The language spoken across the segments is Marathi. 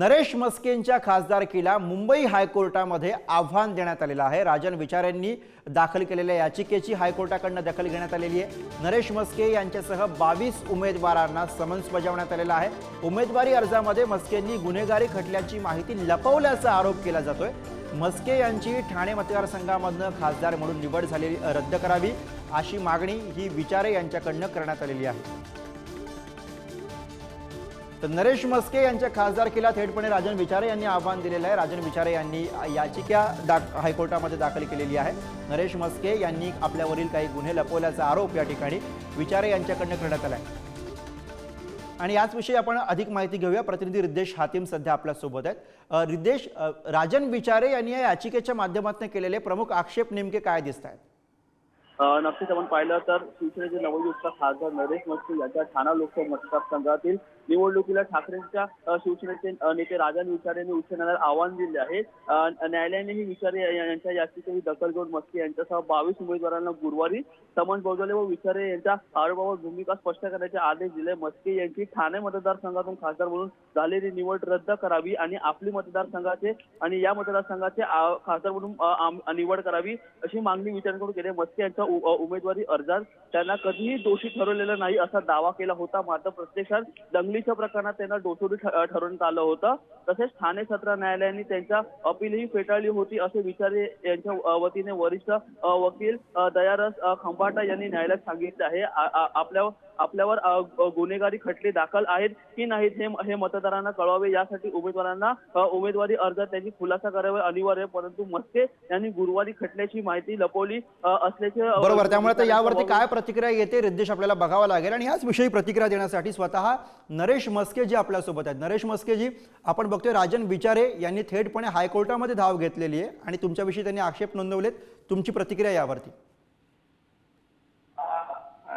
नरेश मस्केंच्या खासदारकीला मुंबई हायकोर्टामध्ये आव्हान देण्यात आलेलं आहे. राजन विचार यांनी दाखल केलेल्या याचिकेची हायकोर्टाकडनं दखल घेण्यात आलेली आहे. नरेश मस्के यांच्यासह बावीस उमेदवारांना समन्स बजावण्यात आलेला आहे. उमेदवारी अर्जामध्ये मस्केंनी गुन्हेगारी खटल्याची माहिती लपवल्याचा आरोप केला जातोय. मस्के यांची ठाणे मतदारसंघामधनं खासदार म्हणून निवड झालेली रद्द करावी अशी मागणी ही विचारे यांच्याकडनं करण्यात आलेली आहे. तर नरेश मस्के यांच्या खासदारकीला थेटपणे राजन विचारे यांनी आव्हान दिलेलं आहे. राजन विचारे यांनी याचिका हायकोर्टामध्ये दाखल केलेली आहे. नरेश मस्के यांनी आपल्यावरील काही गुन्हे लपवल्याचा आरोप या ठिकाणी विचारे यांच्याकडनं करण्यात आला आहे आणि याचविषयी आपण अधिक माहिती घेऊया. प्रतिनिधी रिद्देश हातीम सध्या आपल्यासोबत आहेत. रिद्देश राजन विचारे यांनी या याचिकेच्या माध्यमातून केलेले प्रमुख आक्षेप नेमके काय दिसत आहेत नक्कीच आपण पाहिलं तर शिवसेनेचे नवनियुक्त खासदार नरेश मस्के यांच्या ठाणा लोकसभा मतदारसंघातील निवडणुकीला ठाकरेंच्या शिवसेनेचे नेते राजन विचारे यांनी उच्च न्यायालयात आव्हान दिले आहे. न्यायालयानेही न्यायालयाने विचारे या- यांच्या याचिकेची दखल घेऊन मस्के यांच्यासह बावीस उमेदवारांना गुरुवारी समन्स बजावले व विचारे यांच्या आरोपावर भूमिका स्पष्ट करण्याचे आदेश दिले. मस्के यांची ठाणे मतदारसंघातून खासदार म्हणून झालेली निवड रद्द करावी आणि आपली मतदारसंघाचे आणि या मतदारसंघाचे खासदार म्हणून निवड करावी अशी मागणी विचारांकडून केली. मस्के यांच्या उमेदवारी अर्जात त्यांना कधीही दोषी ठरवलेलं नाही असा दावा केला होता. मात्र प्रत्यक्षात दंगलीच्या प्रकरणात त्यांना दोषी ठरवण्यात आलं होतं. तसेच ठाणे सत्र न्यायालयाने त्यांच्या अपीलही फेटाळली होती असे विचारे यांच्या वतीने वरिष्ठ वकील दयारस खंबाटा यांनी न्यायालयात सांगितले आहे. आपल्या आपल्यावर गुन्हेगारी खटले दाखल आहेत की नाहीत हे हे मतदारांना कळवावे. यासाठी उमेदवारांना उमेदवारी अर्जात त्यांची खुलासा करावे अनिवार्य आहे. परंतु मस्के यांनी गुरुवारी खटल्याची माहिती लपवली असल्याचे बरोबर त्यामुळे यावरती काय प्रतिक्रिया येते रिद्देश आपल्याला बघावं लागेल. आणि याच विषयी प्रतिक्रिया देण्यासाठी स्वतः नरेश मस्के जी आपल्यासोबत आहेत. नरेश मस्के जी आपण बघतोय राजन विचारे यांनी थेटपणे हायकोर्टामध्ये धाव घेतलेली आहे आणि तुमच्याविषयी त्यांनी आक्षेप नोंदवलेत. तुमची प्रतिक्रिया यावरती.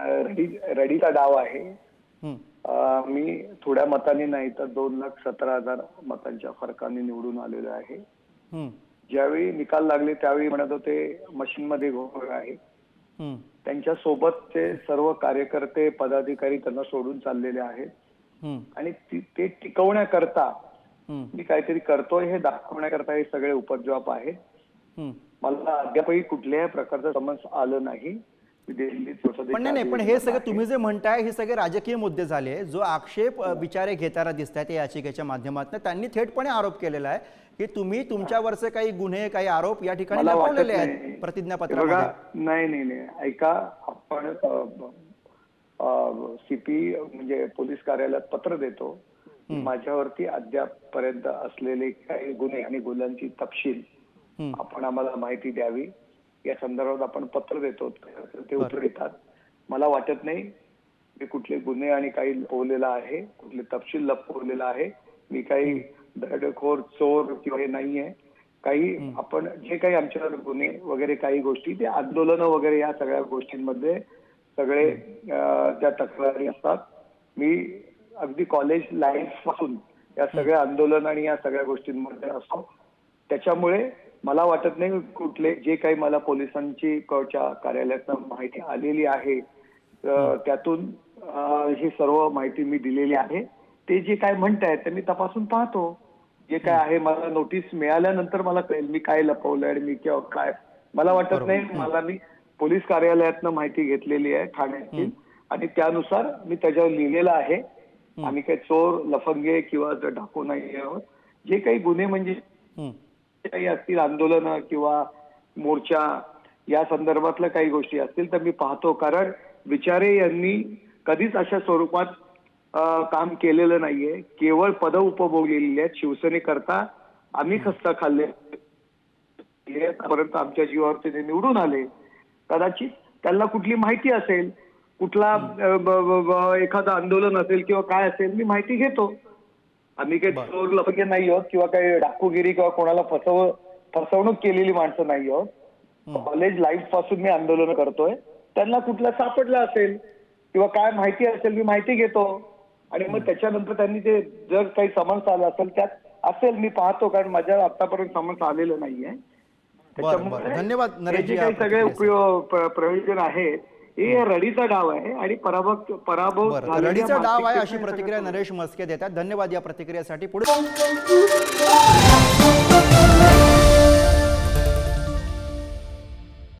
रडी रडीचा डाव आहे हं. मी थोड्या मतांनी नाही तर दोन लाख सतरा हजार मतांच्या फरकाने निवडून आलेलो आहे हं. ज्यावेळी निकाल लागले त्यावेळी म्हणत होते मशीनमध्ये घोळ आहे. त्यांच्या सोबतचे सर्व कार्यकर्ते पदाधिकारी त्यांना सोडून चाललेले आहेत. आणि ती- टिकवण्याकरता हं. मी काहीतरी करतोय हे दाखवण्याकरता हे सगळे उपद्रव आहेत हं. मला अद्यापही कुठल्याही प्रकारचं समज आलं नाही पण नाही नाही पण हे सगळं तुम्ही जे म्हणताय हे सगळे राजकीय मुद्दे झाले. जो आक्षेप विचारे घेताना दिसत आहेत या याचिकेच्या माध्यमातून त्यांनी थेटपणे आरोप केलेला आहे की तुम्ही तुमच्यावरचे काही गुन्हे काही आरोप या ठिकाणी नाही. आहेत बघा प्रतिज्ञापत्रामध्ये? नाही नाही नाही. ऐका आपण सीपी म्हणजे पोलीस कार्यालयात पत्र देतो. माझ्यावरती अद्यापपर्यंत असलेले काही गुन्हे आणि गुन्ह्यांची तपशील. आपण आम्हाला माहिती द्यावी. या संदर्भात आपण पत्र देतो ते उत्तर देतात. मला वाटत नाही मी कुठले गुन्हे आणि काही लपवलेला आहे कुठले तपशील लपवलेला आहे. मी काही दरोडेखोर चोर किंवा हे नाहीये. काही आपण जे काही आमच्यावर गुन्हे वगैरे काही गोष्टी ते आंदोलन वगैरे या सगळ्या गोष्टींमध्ये सगळे त्या तक्रारी असतात मी अगदी कॉलेज लाईफपासून या सगळ्या आंदोलन आणि या सगळ्या गोष्टींमध्ये असतो. त्याच्यामुळे मला वाटत नाही कुठले जे काही मला पोलिसांची कार्यालयातनं माहिती आलेली आहे त्यातून ही सर्व माहिती मी दिलेली आहे. ते जे काय म्हणतायत ते मी तपासून पाहतो. जे काय आहे मला नोटीस मिळाल्यानंतर मला कळेल मी काय लपवलंय आणि मी किंवा काय. मला वाटत नाही मला मी पोलीस कार्यालयातनं माहिती घेतलेली आहे ठाण्याची. आणि त्यानुसार मी त्याच्यावर लिहिलेलं आहे. आम्ही काही चोर लफंगे किंवा डाकू नाही आहोत. जे काही गुन्हे म्हणजे. काही असतील आंदोलन किंवा मोर्चा या संदर्भातल्या काही गोष्टी असतील तर मी पाहतो. कारण विचारे यांनी कधीच अशा स्वरूपात काम केलेलं नाहीये. केवळ पद उपभोगलेली आहेत शिवसेनेकरता. आम्ही खस्ता खाल्ले. परंतु आमच्या जीवावर ते निवडून आले. कदाचित त्यांना कुठली माहिती असेल कुठला एखादं आंदोलन असेल किंवा काय असेल मी माहिती घेतो. आम्ही काही चोर लपके नाही आहोत किंवा काही डाकूगिरी किंवा कोणाला फसव फसवणूक केलेली माणसं नाही आहोत. कॉलेज लाईफपासून मी आंदोलन करतोय. त्यांना कुठला सापडला असेल किंवा काय माहिती असेल मी माहिती घेतो. आणि मग त्याच्यानंतर त्यांनी ते जर काही समन्स आलं असेल त्यात असेल मी पाहतो कारण माझ्या आतापर्यंत समन्स आलेलं नाहीये. बरं. धन्यवाद, जे काही सगळे. उपयोग प्र- प्रयोजन आहेत हे रडीचा डाव आहे आणि पराभव पराभव रडीचा डाव आहे अशी प्रतिक्रिया नरेश मस्के देतात. धन्यवाद या प्रतिक्रियेसाठी. पुढे